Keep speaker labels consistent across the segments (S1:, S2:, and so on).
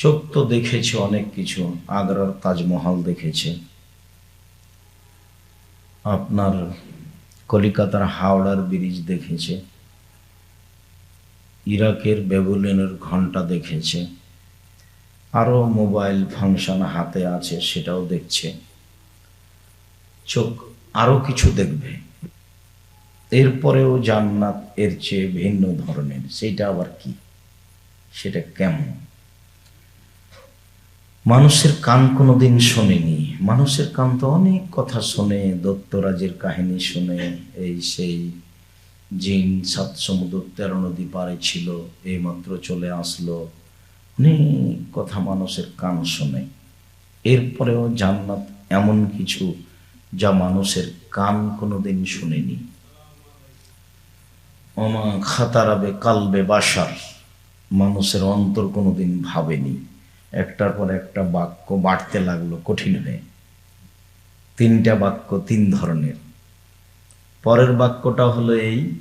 S1: চোখ তো দেখেছে অনেক কিছু, আগ্রার তাজমহল দেখেছে। আপনার কলিকাতার হাওড়ার ব্রিজ দেখেছে। ইরাকের বেবুলিনের ঘণ্টা দেখেছে। আরও মোবাইল ফাংশন হাতে আছে, সেটাও দেখছে। চোখ আরও কিছু দেখবে। এরপরেও জান্নাত এর চেয়ে ভিন্ন ধরনের, সেটা আবার কি? সেটা কেমন? মানুষের কান কোনোদিন শোনেনি। মানুষের কান তো অনেক কথা শোনে দত্তরাজের কাহিনী শুনে, এই সেই জিন সাত সমুদ্র তেরো নদী পারে ছিল, এইমাত্র চলে আসলো। অনেক কথা মানুষের কান শোনে। এরপরেও জান্নাত এমন কিছু যা মানুষের কান কোনোদিন শুনেনি। অমা খাতারাবে কালবে বাসার মানুষের অন্তর কোনোদিন ভাবেনি। একটার পর একটা বাক্য বাড়তে লাগল কঠিন হয়ে। তিনটা বাক্য তিন ধরনের। পরের বাক্যটা হলো এই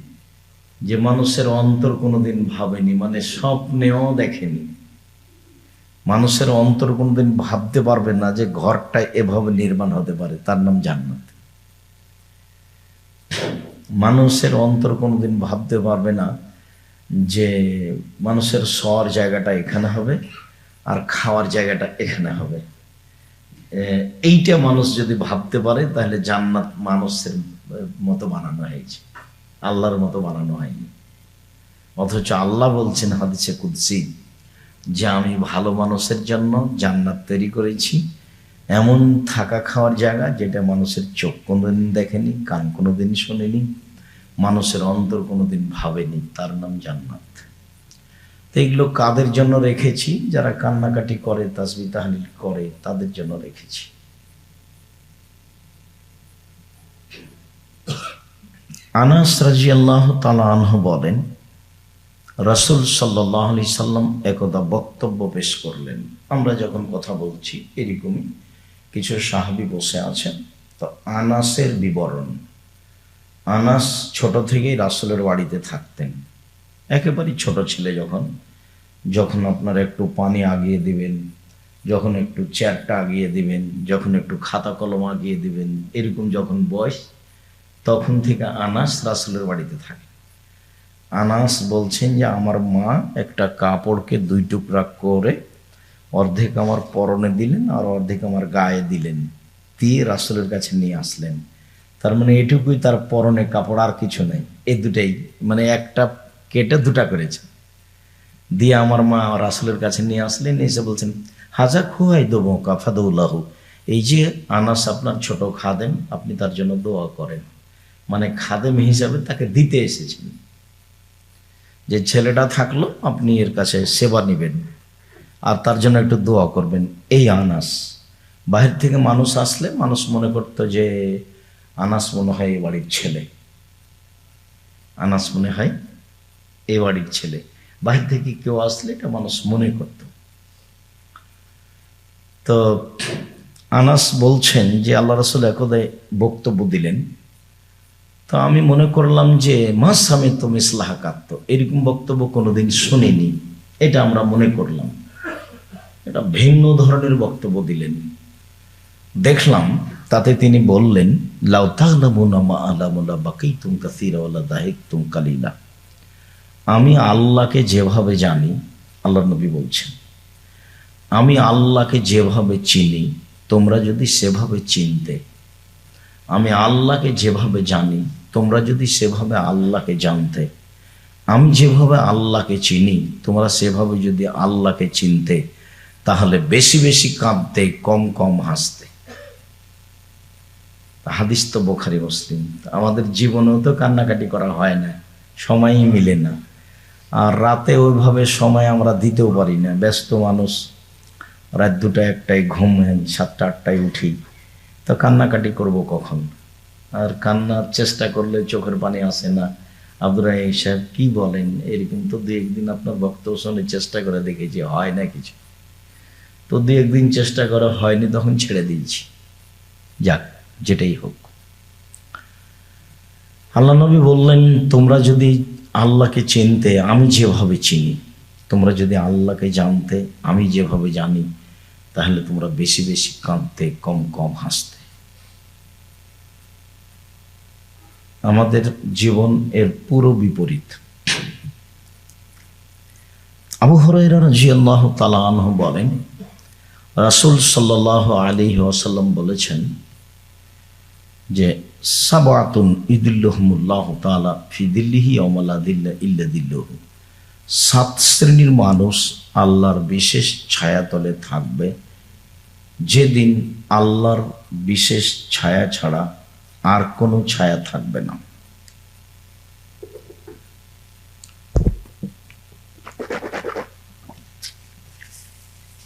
S1: যে মানুষের অন্তর কোনোদিন ভাবেনি মানে স্বপ্নেও দেখেনি। মানুষের অন্তর কোনোদিন ভাবতে পারবে না যে ঘরটা এভাবে নির্মাণ হতে পারে, তার নাম জান্নাত। মানুষের অন্তর কোনোদিন ভাবতে পারবে না যে মানুষের সর জায়গাটা এখানে হবে আর খাওয়ার জায়গাটা এখানে হবে। এইটা মানুষ যদি ভাবতে পারে, তাহলে জান্নাত মানুষের মতো বানানো হয়েছে। আল্লাহর মতো বানানো হয়নি। অথচ আল্লাহ বলছেন হাদিসে কুদ্সি, যে আমি ভালো মানুষের জন্য জান্নাত তৈরি করেছি। এমন থাকা খাওয়ার জায়গা যেটা মানুষের চোখ কোনোদিন দেখেনি, কান কোনোদিন শোনেনি, মানুষের অন্তর কোনোদিন ভাবেনি, তার নাম জান্নাত। তো এগুলো কাদের জন্য রেখেছি? যারা কান্নাকাটি করে, তাসবি তাহলিল করে, তাদের জন্য রেখেছি। আনাস রাজি আল্লাহ তালাহ বলেন, রসুল সাল্লাহ সাল্লাম একদা বক্তব্য পেশ করলেন। আমরা যখন কথা বলছি, এরকমই কিছু সাহাবি বসে আছেন। তো আনাসের বিবরণ। আনাস ছোট থেকেই রাসুলের বাড়িতে থাকতেন। একেবারেই ছোট ছেলে যখন যখন আপনার একটু পানি আগিয়ে দিবেন, যখন একটু চেয়ারটা আগিয়ে দিবেন, যখন একটু খাতা কলম আগিয়ে দিবেন, এরকম যখন বয়স, তখন থেকে আনাস রাসুলের বাড়িতে থাকে। আনাস বলছেন যে, আমার মা একটা কাপড়কে দুই টুকরা করে অর্ধেক আমার পরনে দিলেন আর অর্ধেক আমার গায়ে দিলেন, দিয়ে রাসুলের কাছে নিয়ে আসলেন। তার মানে এটুকুই তার পরনে কাপড় আর কিছু নেই। এই দুটাই মানে একটা কেটে দুটা করেছে। দিয়ে আমার মা রাসুলের কাছে নিয়ে আসলেন এসে বলছেন, হাজা খুয়াই দেবো কাফাদৌল্লাহ এই যে আনাস আপনার ছোট খাদেম, আপনি তার জন্য দোয়া করেন। মানে খাদেম হিসাবে তাকে দিতে এসেছেন। যে ছেলেটা থাকল, আপনি এর কাছে সেবা নেবেন আর তার জন্য একটু দোয়া করবেন। এই আনাস, বাহির থেকে মানুষ আসলে মানুষ মনে করতো যে আনাস মনে হয় এই বাড়ির ছেলে। আনাস মনে হয় এই বাড়ির ছেলে। বাহির থেকে কেউ আসলে এটা মানুষ মনে করত। তো আনাস বলছেন যে, আল্লাহ রসুল একদায় বক্তব্য দিলেন। তো আমি মনে করলাম যে মাস আমি তো মিসলাহ এরকম বক্তব্য কোনোদিন শুনিনি। এটা আমরা মনে করলাম। এটা ভিন্ন ধরনের বক্তব্য দিলেন। দেখলাম, তাতে তিনি বললেন, লাউ তাহলামুনা মা আলামুল্লাহ বাকি তুম কাসিরা দাহিক তুম কালিলা। আমি আল্লাহকে যেভাবে জানি আল্লাহ নবী বলছেন, আমি আল্লাহকে যেভাবে চিনি, তোমরা যদি সেভাবে চিনতে, আমি আল্লাহকে যেভাবে জানি, তোমরা যদি সেভাবে আল্লাহকে জানতে, আমি যেভাবে আল্লাহকে চিনি, তোমরা সেভাবে যদি আল্লাহকে চিনতে, তাহলে বেশি বেশি কাঁদতে, কম কম হাসতে। হাদিস তো বোখারি, মুসলিম। আমাদের জীবনেও তো কান্নাকাটি করা হয় না, সময়ই মিলে না। আর রাতে ওইভাবে সময় আমরা দিতেও পারি না। ব্যস্ত মানুষ, রাত দুটা একটাই ঘুম সাতটা, আটটায় উঠি। তো কান্নাকাটি করব কখন? আর কান্নার চেষ্টা করলে চোখের পানি আসে না। আব্দুর রাহিম সাহেব কি বলেন? এরকম তো দু একদিন আপনার বক্তব্য শুনে চেষ্টা করে দেখেছি হয় না কিছু। তো দু একদিন চেষ্টা করা হয়নি, তখন ছেড়ে দিয়েছি। যাক, যেটাই হোক। আল্লাহ নবী বললেন, তোমরা যদি আল্লাহকে চিনতে আমি যেভাবে চিনি, তোমরা যদি আল্লাহকে জানতে আমি যেভাবে জানি, তাহলে তোমরা বেশি বেশি কাঁদতে, কম কম হাসতে। আমাদের জীবন এর পুরো বিপরীত। আবু হরাইরা রাজিয়াল্লাহ তালা বলেন, রাসুল সাল্লাহ আলী ওয়াসাল্লাম বলেছেন যে সাবাতুন ইদুল্লাহমুল্লাহ তালা ফিদিল্লিহি অমলা দিল্লা ইল্লা দিল্লহ। সাত শ্রেণির মানুষ আল্লাহর বিশেষ ছায়াতলে থাকবে। যেদিন আল্লাহর বিশেষ ছায়া ছাড়া আর কোনো ছায়া থাকবে না।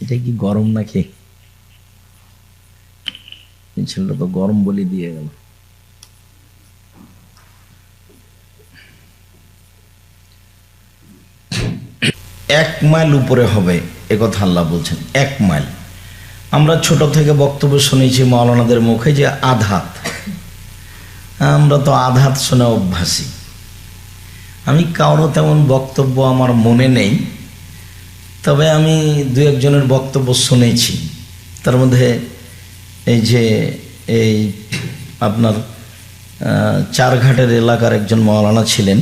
S1: এটা কি গরম নাকি? ছেলেটা তো গরম বলে দিয়ে গেল। এক মাইল উপরে হবে একথা আল্লাহ বলছেন, এক মাইল। আমরা ছোট থেকে বক্তব্য শুনেছি মাওলানাদের মুখে যে আধাত। আমরা তো আধাত শুনে অভ্যাসী। আমি কারও তেমন বক্তব্য আমার মনে নেই, তবে আমি দু একজনের বক্তব্য শুনেছি। তার মধ্যে এই যে এই আপনার চারঘাটের এলাকার একজন মৌলানা ছিলেন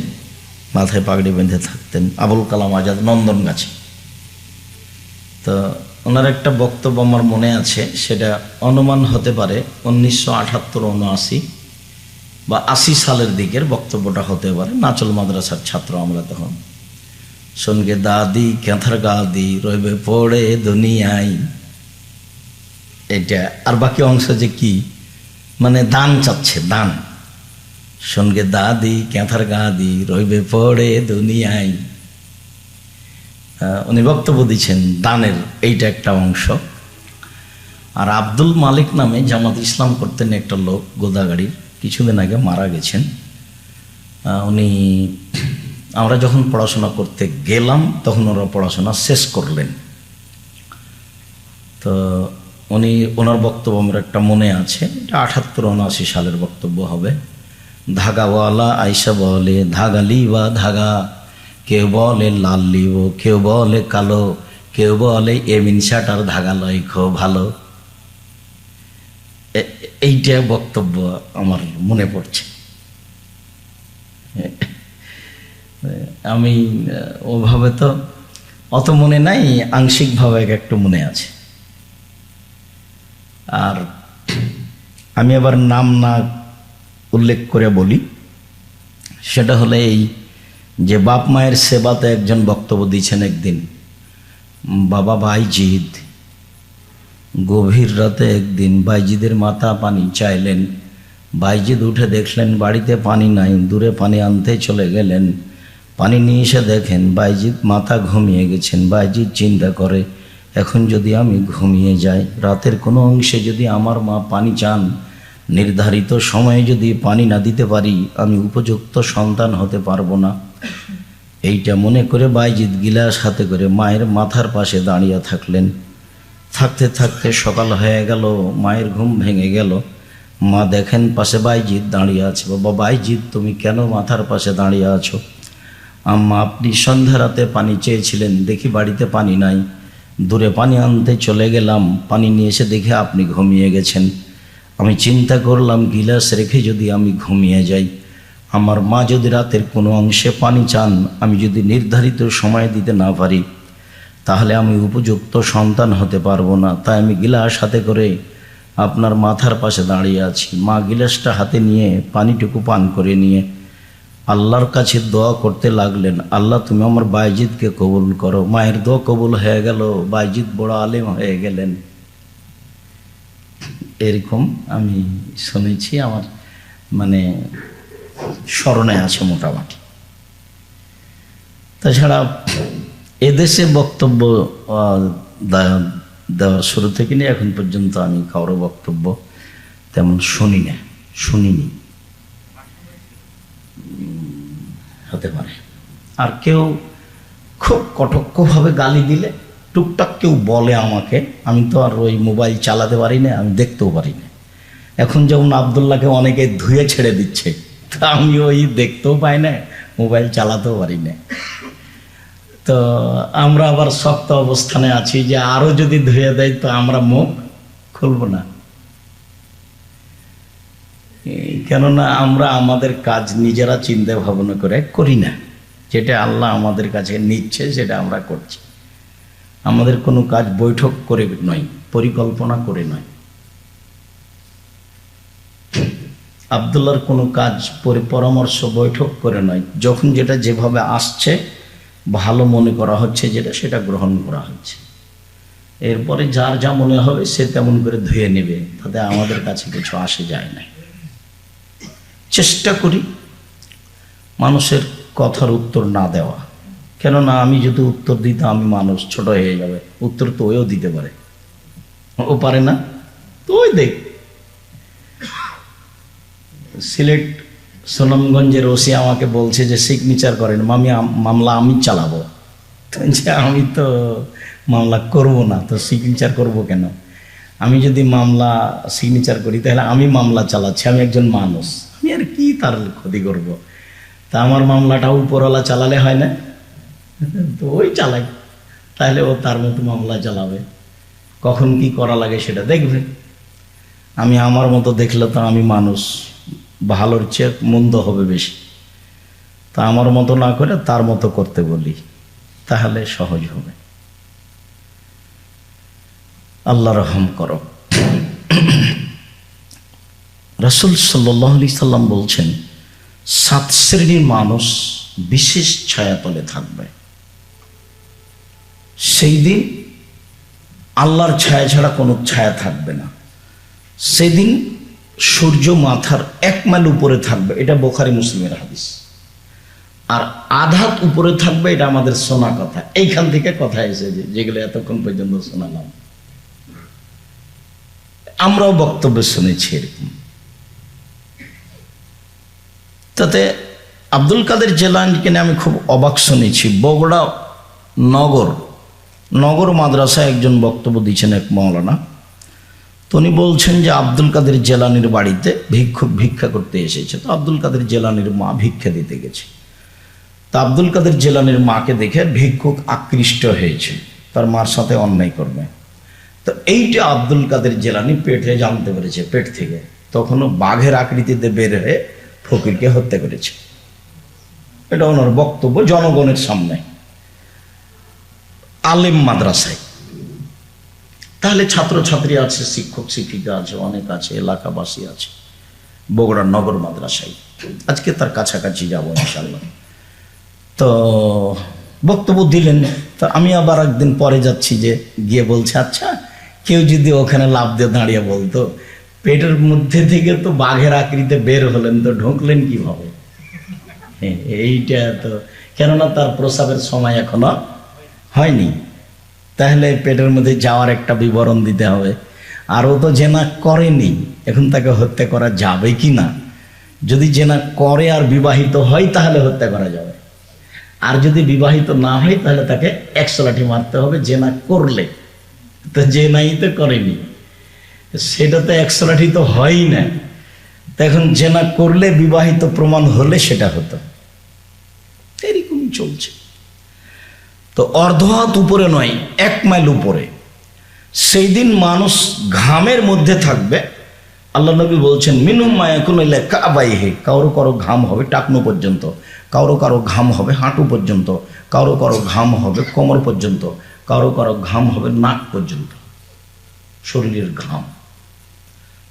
S1: মাথায় পাগড়ি বেঁধে থাকতেন। আবুল কালাম আজাদ নন্দন গাছে তো ওনার একটা বক্তব্য আমার মনে আছে, সেটা অনুমান হতে পারে উনিশশো আঠাত্তর উনআশি বা আশি সালের দিকের বক্তব্যটা হতে পারে, নাচল মাদ্রাসার ছাত্র আমরা তখন। সঙ্গে দাদি ক্যাঁথার গাদি, রইবে পড়ে দুনিয়ায়। এটা, আর বাকি অংশ যে কি? মানে দান চাচ্ছে, দান। সঙ্গে দাদি ক্যাঁথার গাদি রইবে পড়ে দুনিয়ায়। উনি বক্তব্য দিচ্ছেন দানের এইটা একটা অংশ। আর আব্দুল মালিক নামে জামাত ইসলাম করতেন একটা লোক গোদাগাড়ির কিছুদিন আগে মারা গেছেন। উনি, আমরা যখন পড়াশোনা করতে গেলাম, তখন ওরা পড়াশোনা শেষ করলেন। তো উনি, ওনার বক্তব্য আমার একটা মনে আছে, এটা আঠাত্তর, উনআশি সালের বক্তব্য হবে। ধাগাওয়ালা আইসা বলে, ধাগালি বা ধাগা। কেউ বলে লাল লিব কেউ বলে কালো। কেউ বলে এমিন শাটার ধাগা লয় খুব ভালো। এইটা বক্তব্য আমার মনে পড়ছে। আমি, ওভাবে তো অত মনে নাই, আংশিকভাবে একটু মনে আছে। আর আমি আবার নাম না উল্লেখ করে বলি, সেটা হলে এই যে বাপ মায়ের সেবাতে একজন বক্তব্য দিয়েছেন একদিন, বাবা বাইজিদ, গভীর রাতে একদিন বাইজিদের মাথা পানি চাইলেন। বাইজিদ উঠে দেখলেন বাড়িতে পানি নাই, দূরে পানি আনতে চলে গেলেন। পানি নিয়ে এসে দেখেন বাইজিদ মাথা ঘুমিয়ে গেছেন। বাইজিদ চিন্তা করে, এখন যদি আমি ঘুমিয়ে যাই, রাতের কোনো অংশে যদি আমার মা পানি চান নির্ধারিত সময়ে যদি পানি না দিতে পারি, আমি উপযুক্ত সন্তান হতে পারব না। এইটা মনে করে বাইজিৎ গিলাস হাতে করে মায়ের মাথার পাশে দাঁড়িয়ে থাকলেন। থাকতে থাকতে সকাল হয়ে গেল, মায়ের ঘুম ভেঙে গেল। মা দেখেন পাশে বাইজিৎ দাঁড়িয়ে আছে। বাবা বাইজিৎ তুমি কেন মাথার পাশে দাঁড়িয়ে আছো? আম্মা, আপনি সন্ধ্যা রাতে পানি চেয়েছিলেন, দেখি বাড়িতে পানি নাই। দূরে পানি আনতে চলে গেলাম। পানি নিয়ে এসে দেখে আপনি ঘুমিয়ে গেছেন। আমি চিন্তা করলাম, গিলাস রেখে যদি আমি ঘুমিয়ে যাই, আমার মা যদি রাতের কোনো অংশে পানি চান, আমি যদি নির্ধারিত সময় দিতে না পারি, তাহলে আমি উপযুক্ত সন্তান হতে পারব না। তাই আমি গিলাস হাতে করে আপনার মাথার পাশে দাঁড়িয়ে আছি। মা গিলাসটা হাতে নিয়ে পানিটুকু পান করে নিয়ে আল্লাহর কাছে দোয়া করতে লাগলেন, আল্লাহ, তুমি আমার বাইজিদকে কবুল করো। মায়ের দোয়া কবুল হয়ে গেল, বাইজিদ বড় আলেম হয়ে গেলেন। এরকম আমি শুনেছি, আমার মানে স্মরণে আছে মোটামুটি। তাছাড়া এদেশে বক্তব্য দেওয়ার শুরু থেকে নিয়ে এখন পর্যন্ত আমি কারও বক্তব্য তেমন শুনি না, শুনিনি। হতে পারে। আর কেউ খুব কটক্ষভাবে গালি দিলে টুকটাক কেউ বলে আমাকে, আমি তো আর ওই মোবাইল চালাতে পারি না আমি দেখতেও পারি না এখন যেমন আবদুল্লাহকে অনেকে ধুয়ে ছেড়ে দিচ্ছে, তা আমি ওই দেখতেও পাই না, মোবাইল চালাতেও পারি না। তো আমরা আবার শক্ত অবস্থানে আছি যে আরও যদি ধুয়ে দেয় তো আমরা মুখ খুলব না। কেননা আমরা আমাদের কাজ নিজেরা চিন্তা ভাবনা করে করি না। যেটা আল্লাহ আমাদের কাছে নিচ্ছে, সেটা আমরা করছি। আমাদের কোনো কাজ বৈঠক করে নয়, পরিকল্পনা করে নয়। আবদুল্লার কোনো কাজ পরি- পরামর্শ বৈঠক করে নয়। যখন যেটা যেভাবে আসছে, ভালো মনে করা হচ্ছে যেটা, সেটা গ্রহণ করা হচ্ছে। এরপরে যার যা মনে হবে, সে তেমন করে ধুয়ে নেবে। তাতে আমাদের কাছে কিছু আসে যায় না। চেষ্টা করি মানুষের কথার উত্তর না দেওয়া। কেননা আমি যদি উত্তর দিতে আমি মানুষ, ছোট হয়ে যাবে। উত্তর তো ওও দিতে পারে। ও পারে না? তো ওই দেখ। সিলেট সুনামগঞ্জের ওসি আমাকে বলছে যে সিগনেচার করেন, মামি মামলা আমি চালাবো। যে আমি তো মামলা করব না, তো সিগনেচার করব কেন? আমি যদি মামলা সিগনেচার করি, তাহলে আমি মামলা চালাচ্ছি, আমি একজন মানুষ। আমি আর কি তার ক্ষতি করব? তা আমার মামলাটা উপরওয়ালা চালালে হয় না? তো ওই চালাই। তাহলে ও তার মতো মামলা চালাবে কখন কি করা লাগে সেটা দেখবে। আমি আমার মতো দেখলে তো আমি মানুষ। ভালোর চেয়ে মন্দ হবে বেশি। তা আমার মতো না করে তার মতো করতে বলি। তাহলে সহজ হবে। আল্লাহ রহম করো। রসুল সাল্লাহ আলি সাল্লাম বলছেন, সাত শ্রেণির মানুষ বিশেষ ছায়াতলে থাকবে। সেই দিন আল্লাহর ছায়া ছাড়া কোনো ছায়া থাকবে না। সেদিন সূর্য মাথার এক মাইল উপরে থাকবে, এটা বোখারি মুসলিমের হাদিস। আর আধাত উপরে থাকবে, এটা আমাদের শোনা কথা। এইখান থেকে কথা এসেছে যেগুলো এতক্ষণ পর্যন্ত শোনালাম। আমরাও বক্তব্য শুনেছি এরকম। তাতে আব্দুল কাদের জেলানিকে আমি খুব অবাক শুনেছি। বগুড়া নগর নগর মাদ্রাসায় একজন বক্তব্য দিচ্ছেন এক মৌলানা। তো উনি বলছেন যে আব্দুল কাদের জেলানির বাড়িতে ভিক্ষুক ভিক্ষা করতে এসেছে। তো আব্দুল কাদের জেলানির মা ভিক্ষা দিতে গেছে। তা আব্দুল কাদের জেলানির মাকে দেখে ভিক্ষুক আকৃষ্ট হয়েছে। তার মার সাথে অন্যায় করবে। তো এইটা আব্দুল কাদের জেলানি পেটে জানতে পেরেছে, পেট থেকে। তখনও বাঘের আকৃতিতে বের হয়ে ফকিরকে হত্যা করেছে। এটা ওনার বক্তব্য জনগণের সামনে। আলেম মাদ্রাসায়। তাহলে ছাত্রছাত্রী আছে শিক্ষক শিক্ষিকা আছে অনেক আছে এলাকাবাসী আছে। বগুড়ার নগর মাদ্রাসায়। আজকে তার কাছাকাছি যাব ইনশাল্লাহ তো বক্তব্য দিলেন তো আমি আবার একদিন পরে যাচ্ছি যে গিয়ে বলছে আচ্ছা কেউ যদি ওখানে লাভ দিয়ে দাঁড়িয়ে বলতো পেটের মধ্যে থেকে তো বাঘের আকৃতিতে বের হলেন তো ঢুকলেন কীভাবে? হ্যাঁ, এইটা তো কেননা তার প্রসাবের সময় এখনও হয়নি। তাহলে পেটের মধ্যে যাওয়ার একটা বিবরণ দিতে হবে। আর ও তো জেনা করেনি। এখন তাকে হত্যা করা যাবে কি না? যদি জেনা করে আর বিবাহিত হয়, তাহলে হত্যা করা যাবে। আর যদি বিবাহিত না হয়, তাহলে তাকে একশো লাঠি মারতে হবে, জেনা করলে। তো জেনাই তো করেনি। সেটা তো একশো লাঠি তো হয়ই না। এখন জেনা করলে বিবাহিত প্রমাণ হলে সেটা হতো। এরকমই চলছে। তো অর্ধ হাত উপরে নয়, এক মাইল উপরে। সেই দিন মানুষ ঘামের মধ্যে থাকবে। আল্লাহ নবী বলছেন মিনুম মায়াকুন কাবাইহে। কারও কারও ঘাম হবে টাকনো পর্যন্ত, কারও কারও ঘাম হবে হাঁটু পর্যন্ত, কারও কারও ঘাম হবে কোমর পর্যন্ত, কারও কারও ঘাম হবে নাক পর্যন্ত। শরীরের ঘাম।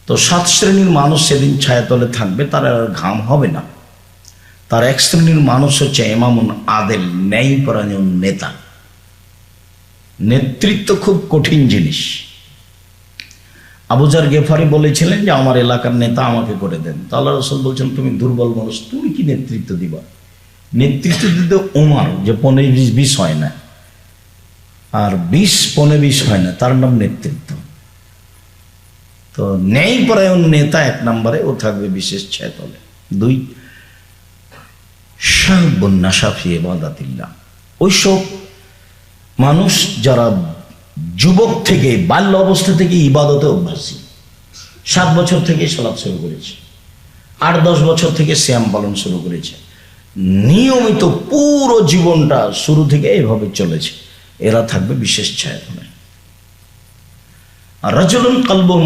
S1: তো সাত শ্রেণির মানুষ সেদিন ছায়াতলে থাকবে, তারা আর ঘাম হবে না। তার এক শ্রেণির মানুষ হচ্ছে এমামুন আদেল, ন্যায়পরায়ণ নেতা। নেতৃত্ব খুব কঠিন জিনিস। আবুজার গেফারি বলেছিলেন যে, আমার এলাকার নেতা আমাকে করে দেন। তো আল্লাহ রসুল বলছেন, তুমি দুর্বল মানুষ, তুমি কি নেতৃত্ব দিবা? নেতৃত্ব দিতে ওমার যে পনেরো বিশ বিষ হয় না। আর বিষ পনেরো বিষ হয় না, তার নাম নেতৃত্ব। তো ন্যায়পরায়ণ নেতা এক নম্বরে ও থাকবে বিশেষ ছায়তলে দুই ওইসব মানুষ যারা যুবক থেকে বাল্য অবস্থা থেকে ইবাদতে অভ্যাসী সাত বছর থেকে সালাদ শুরু করেছে। আট, দশ বছর থেকে শ্যাম পালন শুরু করেছে। নিয়মিত পুরো জীবনটা শুরু থেকে এভাবে চলেছে। এরা থাকবে বিশেষ ছায়াতলে। আর রাজুলুন কালব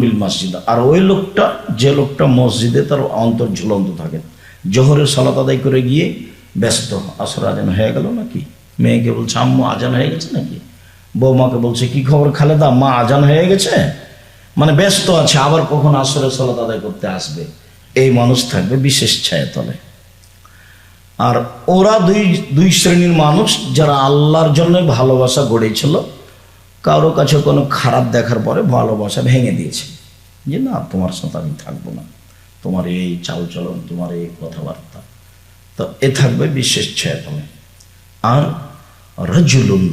S1: বিল মসজিদ। আর ওই লোকটা, যে লোকটা মসজিদে তার অন্তর ঝুলন্ত থাকে। জোহরের সালাত আদায় করে গিয়ে ব্যস্ত। আসর আজান হয়ে গেল নাকি? মেয়েকে বলছে, আম্মু, আজান হয়ে গেছে নাকি? বৌমাকে বলছে, কি খবর খালেদা? মা, আজান হয়ে গেছে? মানে ব্যস্ত আছে, আবার কখন আসরের সালাত আদায় করতে আসবে? এই মানুষ থাকবে বিশেষ ছায়াতলে। আর ওরা দুই দুই শ্রেণির মানুষ যারা আল্লাহর জন্য ভালোবাসা গড়েছিল, কারও কাছে কোনো খারাপ দেখার পরে ভালোবাসা ভেঙে দিয়েছে। যে না, তোমার সাথে আমি থাকব না। তোমার এই চালচলন, তোমার এই কথাবার্তা। তো এ থাকবে বিশেষ ছায়াতলে। আর রজুলুন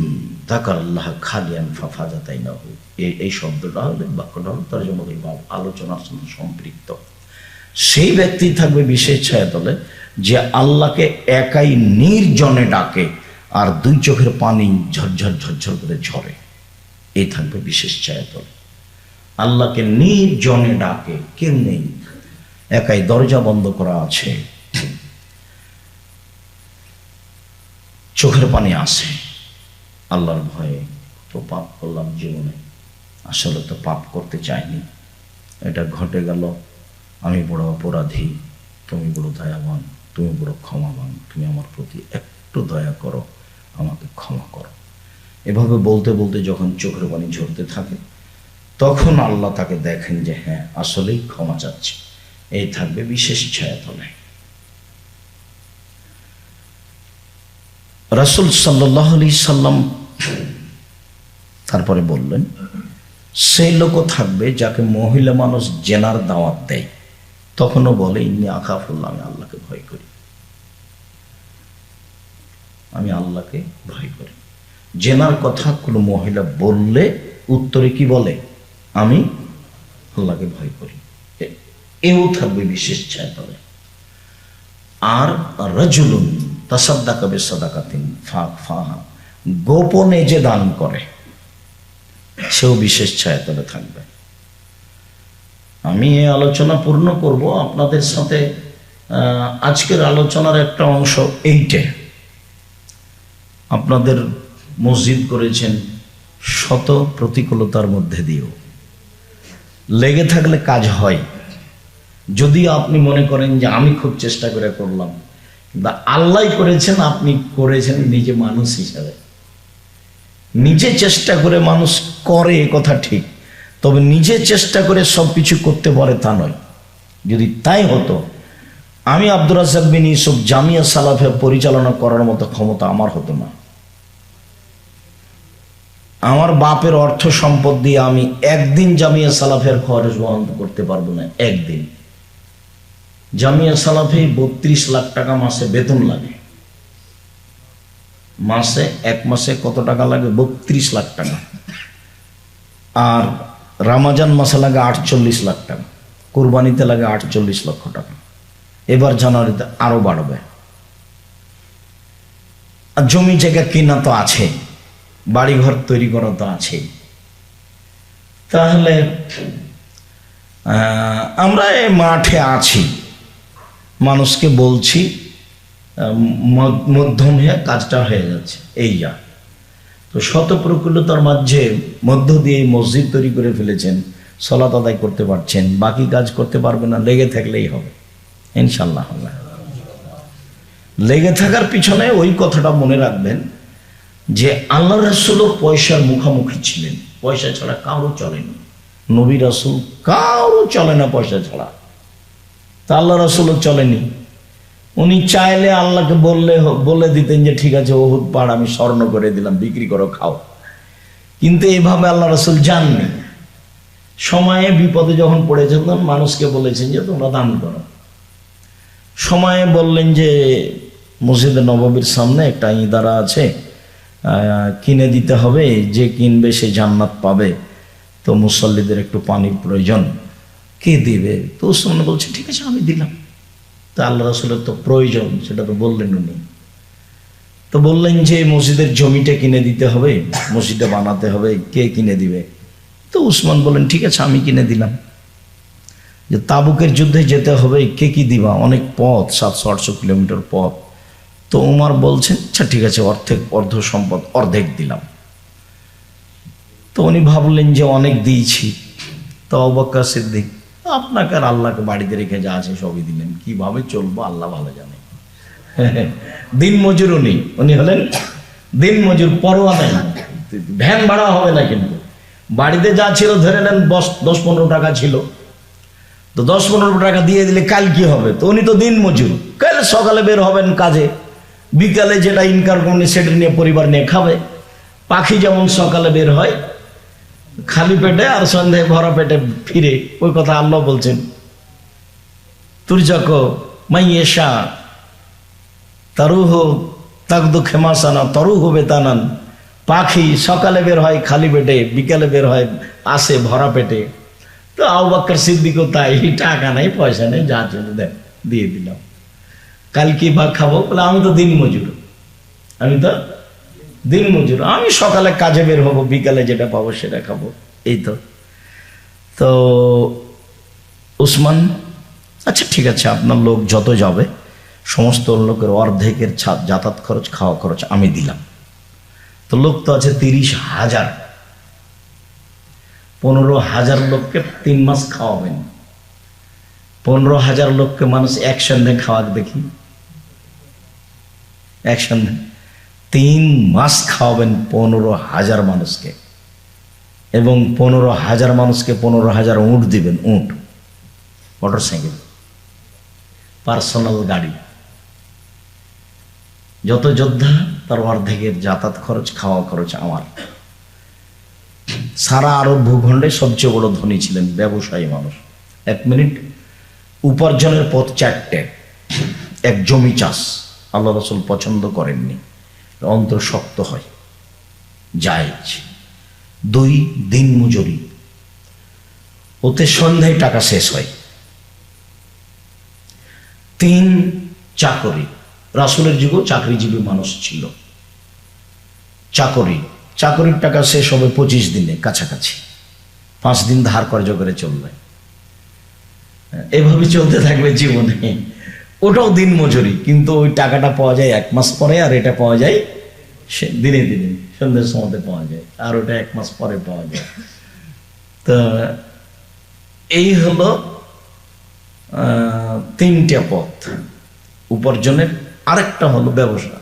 S1: তাকার আল্লাহ খালিয়ান ফাফাজা তাই না হোক এই এই শব্দটা হলে বাক্যটা হল তার জন্য আলোচনার সঙ্গে সম্পৃক্ত। সেই ব্যক্তি থাকবে বিশেষ ছায়াতলে যে আল্লাহকে একাই নির্জনে ডাকে আর দুই চোখের পানি ঝরঝর ঝরঝর করে ঝরে। এই থাকবে বিশেষ ছায়াতলে। আল্লাহকে নির্জনে ডাকে। কেউ নেই। একাই দরজা বন্ধ করা আছে। চোখের পানি আসে আল্লাহর ভয়ে তো পাপ করলাম জীবনে। আসলে তো পাপ করতে চাইনি। এটা ঘটে গেল। আমি বড় অপরাধী। তুমি বড় দয়াবান। তুমি বড় ক্ষমাবান। তুমি আমার প্রতি একটু দয়া করো। আমাকে ক্ষমা করো। এভাবে বলতে বলতে যখন চোখের পানি ঝরতে থাকে, তখন আল্লাহ তাকে দেখেন যে হ্যাঁ আসলেই ক্ষমা চাচ্ছে। এই থাকবে বিশেষ ছায়াতলে রাসুল সাল্লাহ আলি সাল্লাম তারপরে বললেন সেই লোকও থাকবে যাকে মহিলা মানুষ জেনার দাওয়াত দেয়। তখনও বলে ইনি আকাফুল্লাহ আমি আল্লাহকে ভয় করি। আমি আল্লাহকে ভয় করি। জেনার কথা কোনো মহিলা বললে, উত্তরে কি বলে? আমি আল্লাহকে ভয় করি। এও থাকবে বিশেষ ছায়াতলে আর রজুলুন তাসাদ্দাকা বেসাদাকাতিন ফাঁক ফাহা, গোপনে যে দান করে, সেও বিশেষ ছায়াতলে থাকবে। আমি এই আলোচনা পূর্ণ করব। আপনাদের সাথে আজকের আলোচনার একটা অংশ এইটে। আপনাদের মসজিদ করেছেন শত প্রতিকূলতার মধ্যে দিয়েও। লেগে থাকলে কাজ হয়। যদি আপনি মনে করেন যে আমি খুব চেষ্টা করে করলাম কিন্তু আল্লাহ করেছেন, আপনি করেছেন নিজে মানুষ হিসাবে। নিজে চেষ্টা করে মানুষ করে এ কথা ঠিক, তবে নিজে চেষ্টা করে সব কিছু করতে পারে তা নয়। যদি তাই হতো, আমি আব্দুর রাজাক বিন জামিয়া সালাফে পরিচালনা করার মতো ক্ষমতা আমার হতো না। আমার বাপের অর্থ সম্পদ দিয়ে আমি একদিন জামিয়া সালাফের খরচ বহন করতে পারব না, একদিন। জামিয়া সালাফে বত্রিশ লাখ টাকা মাসে বেতন লাগে। মাসে, এক মাসে কত টাকা লাগে? বত্রিশ লাখ টাকা। আর রামাজান মাসে লাগে আটচল্লিশ লাখ টাকা। কোরবানিতে লাগে আটচল্লিশ লক্ষ টাকা। এবার জানুয়ারিতে আরও বাড়বে। আর জমি জায়গা কেনা তো আছে। বাড়িঘর তৈরি করা তো আছেই তাহলে আমরা এই মাঠে আছি। মানুষকে বলছি মধ্যম হয়ে কাজটা হয়ে যাচ্ছে, এই যা। তো শত প্রকুলতার মাঝে মধ্য দিয়ে মসজিদ তৈরি করে ফেলেছেন সলাত আদায় করতে পারছেন, বাকি কাজ করতে পারবে না, লেগে থাকলেই হবে ইনশাল্লাহ লেগে থাকার পিছনে ওই কথাটা মনে রাখবেন যে আল্লাহ রাসুলও পয়সার মুখামুখি ছিলেন, পয়সা ছাড়া কারও চলেনি নবী রাসুল কারও চলে না পয়সা ছাড়া। তা আল্লাহ রাসুলও চলেনি। উনি চাইলে আল্লাহকে বললে বলে দিতেন যে, ঠিক আছে, ওহুদ পাড় আমি স্বর্ণ করে দিলাম, বিক্রি করো, খাও। কিন্তু এইভাবে আল্লাহ রাসুল জাননি সময়ে বিপদে যখন পড়েছেন, তখন মানুষকে বলেছেন যে, তোমরা দান করো। সময়ে বললেন যে, মসজিদে নবাবির সামনে একটা ইদারা আছে কিনে দিতে হবে, যে কিনবে সে জান্নাত পাবে। তো মুসল্লিদের একটু পানির প্রয়োজন। কে দিবে? তো উসমান বলছে, ঠিক আছে, আমি দিলাম। তা আল্লাহ রসুলের তো প্রয়োজন, সেটা তো বললেন উনি। তো বললেন যে, মসজিদের জমিটা কিনে দিতে হবে, মসজিদে বানাতে হবে, কে কিনে দিবে? তো উসমান বললেন, ঠিক আছে, আমি কিনে দিলাম। যে তাবুকের যুদ্ধে যেতে হবে, কে কি দিবা? অনেক পথ, সাতশো, আটশো কিলোমিটার পথ। তো উমার বলছেন আচ্ছা ঠিক আছে, অর্ধেক, অর্ধ সম্পদ, অর্ধেক দিলাম। তো উনি ভাবলেন যে, অনেক দিয়েছি। তো অবাক্কা সিদ্দিক আপনাকে আর আল্লাহকে বাড়িতে রেখে যা আছে সবই দিলেন। কীভাবে চলবো আল্লাহ ভালো জানে। দিন মজুর উনি উনি হলেন দিন মজুর পরোয়া নেই ভ্যান ভাড়া হবে না কিন্তু। বাড়িতে যা ছিল ধরে নেন দশ দশ পনেরো টাকা ছিল। তো দশ পনেরো টাকা দিয়ে দিলে কাল কি হবে? তো উনি তো দিন মজুর। কাল সকালে বের হবেন কাজে। বিকালে যেটা ইনকাম করবেন সেটা নিয়ে পরিবার নিয়ে খাবে। পাখি যেমন সকালে বের হয় খালি পেটে আর সন্ধ্যায় ভরা পেটে ফিরে, ওই কথা আল্লাহ বলছেন। তুর্যক মাইয়েশা, তারুহ তাকদু খেমাসানা, তরুহ বেতানান। পাখি সকালে বের হয় খালি পেটে, বিকালে বের হয় আসে ভরা পেটে। তো আউবাক্কর সিদ্দিকও তাই, টাকা নাই, পয়সা নেই, যা চলে দেয় দিয়ে দিলাম। কাল কি ভাগ খাব? বলে, আমি তো দিন মজুর আমি তো দিন মজুর। আমি সকালে কাজে বের হব, বিকালে যেটা পাবো সেটা খাব। এই তো। তো উসমান আচ্ছা ঠিক আছে, আপনার লোক যত যাবে, সমস্ত লোকের অর্ধেকের যাতায়াত খরচ, খাওয়া খরচ আমি দিলাম। তো লোক তো আছে তিরিশ হাজার। পনেরো হাজার লোককে তিন মাস খাওয়াবেন। পনেরো হাজার লোককে মানুষ একসঙ্গে খাওয়াক দেখি। একসঙ্গে তিন মাস খাওয়াবেন পনেরো হাজার মানুষকে। এবং পনেরো হাজার মানুষকে পনেরো হাজার উঁট দিবেন, উঁট। মোটর পার্সোনাল গাড়ি। যত যোদ্ধা, তার অর্ধেকের যাতায়াত খরচ, খাওয়া খরচ আমার। সারা আরব ভূখণ্ডে সবচেয়ে বড় ধনী ছিলেন ব্যবসায়ী মানুষ। এক মিনিট, উপার্জনের পথ চারটে। এক জমি চাষ। আল্লাহ রসুল পছন্দ করেননি। অন্তর শক্ত হয়। জায়েজ। দুই দিন মজুরি। ওতে সন্ধ্যায় টাকা শেষ হয়। তিন, চাকরি। রাসুলের যুগও চাকরিজীবী মানুষ ছিল। চাকরি। চাকরির টাকা শেষ হবে পঁচিশ দিনে কাছাকাছি। পাঁচ দিন ধার কর্য করে চলবে। এভাবে চলতে থাকবে জীবনে। ওটাও দিন মজুরি, কিন্তু ওই টাকাটা পাওয়া যায় এক মাস পরে আর এটা পাওয়া যায় দিনে দিনে, সন্ধ্যের সময়তে পাওয়া যায়, আর ওটা এক মাস পরে পাওয়া যায়। তো এই হলো তিনটা পথ উপার্জনের। আরেকটা হলো ব্যবসা।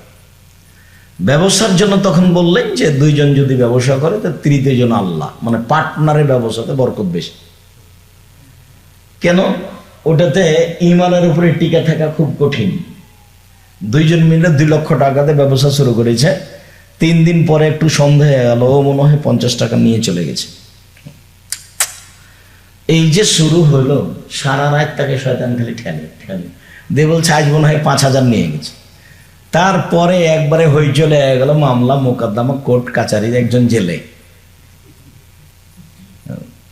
S1: ব্যবসার জন্য তখন বললেন যে দুইজন যদি ব্যবসা করে, তো তৃতীয় জন আল্লাহ মানে পার্টনারের ব্যবসাতে বরকত বেশি। কেন? ওটাতে ইমানের উপরে টিকে থাকা খুব কঠিন। দুইজন মিলে দুই লক্ষ টাকাতে ব্যবসা শুরু করেছে। তিন দিন পরে একটু সন্দেহ গেল মনে হয় পঞ্চাশ টাকা নিয়ে চলে গেছে। এই যে শুরু হলো, সারা রাত তাকে শয়তান খালি ঠেলে ঠেলে। দে বলছে, আজ মনে হয় পাঁচ হাজার নিয়ে গেছে। তারপরে একবারে হই চলে গেল মামলা, মোকদ্দমা, কোর্ট, কাচারির একজন জেলে।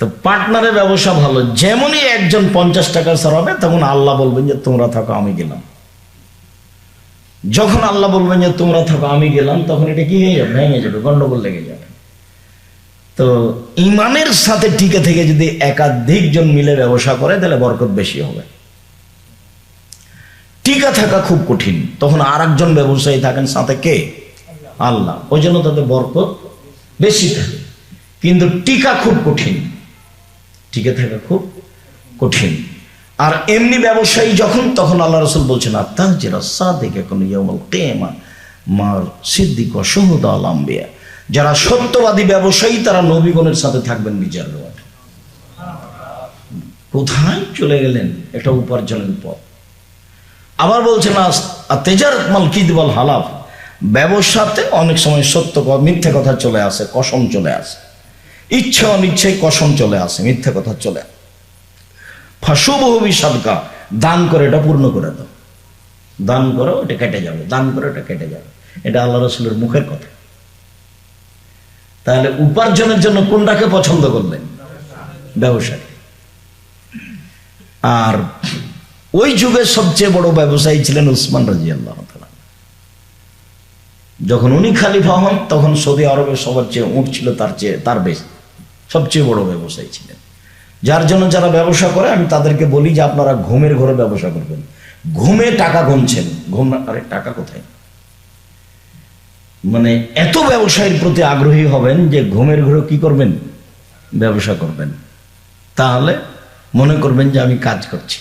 S1: তো পার্টনারের ব্যবসা ভালো। যেমনই একজন পঞ্চাশ টাকা সরাবে তখন আল্লাহ বলবেন যে, তোমরা থাকো, আমি গেলাম। যখন আল্লাহ বলবেন যে, তোমরা থাকো, আমি গেলাম, তখন এটা কি হয়ে যাবে? ভেঙে যাবে, গন্ডগোল লেগে যাবে। তো ইমানের সাথে টিকে থেকে যদি একাধিক জন মিলে ব্যবসা করে, তাহলে বরকত বেশি হবে। টিকা থাকা খুব কঠিন। তখন আর একজন ব্যবসায়ী থাকেন সাথে কে? আল্লাহ। ওই জন্য তাদের বরকত বেশি থাকে। কিন্তু টিকা খুব কঠিন। টিকে থাকা খুব কঠিন। আর এমনি ব্যবসায়ী যখন, তখন আল্লাহ রসুল বলছেন আত্মা যারা সত্যবাদী ব্যবসায়ী, তারা নবীগণের সাথে থাকবেন বিচার কোথায় চলে গেলেন? এটা উপার্জনের পথ। আবার বলছেন তেজার মাল কিদবল হালাফ। ব্যবসাতে অনেক সময় সত্য মিথ্যে কথা চলে আসে, কসম চলে আসে। ইচ্ছে অনিচ্ছায় কসম চলে আসে, মিথ্যে কথা চলে। ফাঁসুবহবি সাদকা দান করে এটা পূর্ণ করে দাও। দান করো, এটা কেটে যাবে, দান করে, এটা কেটে যাবে। এটা আল্লাহ রসুলের মুখের কথা। তাহলে উপার্জনের জন্য কোনটাকে পছন্দ করলেন ব্যবসায়ী আর ওই যুগের সবচেয়ে বড় ব্যবসায়ী ছিলেন উসমান রাজি আল্লাহ যখন উনি খালিফা হন, তখন সৌদি আরবের সবার চেয়ে উঁট ছিল তার চেয়ে, তার বেশি। সবচেয়ে বড় ব্যবসায়ী ছিলেন। যার জন্য যারা ব্যবসা করে, আমি তাদেরকে বলি যে আপনারা ঘুমের ঘরে ব্যবসা করবেন। ঘুমে টাকা গুনছেন। ঘুম আরে, টাকা কোথায়? মানে এত ব্যবসায়ীর প্রতি আগ্রহী হবেন যে ঘুমের ঘরে কি করবেন? ব্যবসা করবেন। তাহলে মনে করবেন যে আমি কাজ করছি।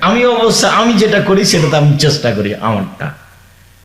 S1: আমি অবশ্য আমি যেটা করি সেটা তো আমি চেষ্টা করি আমারটা।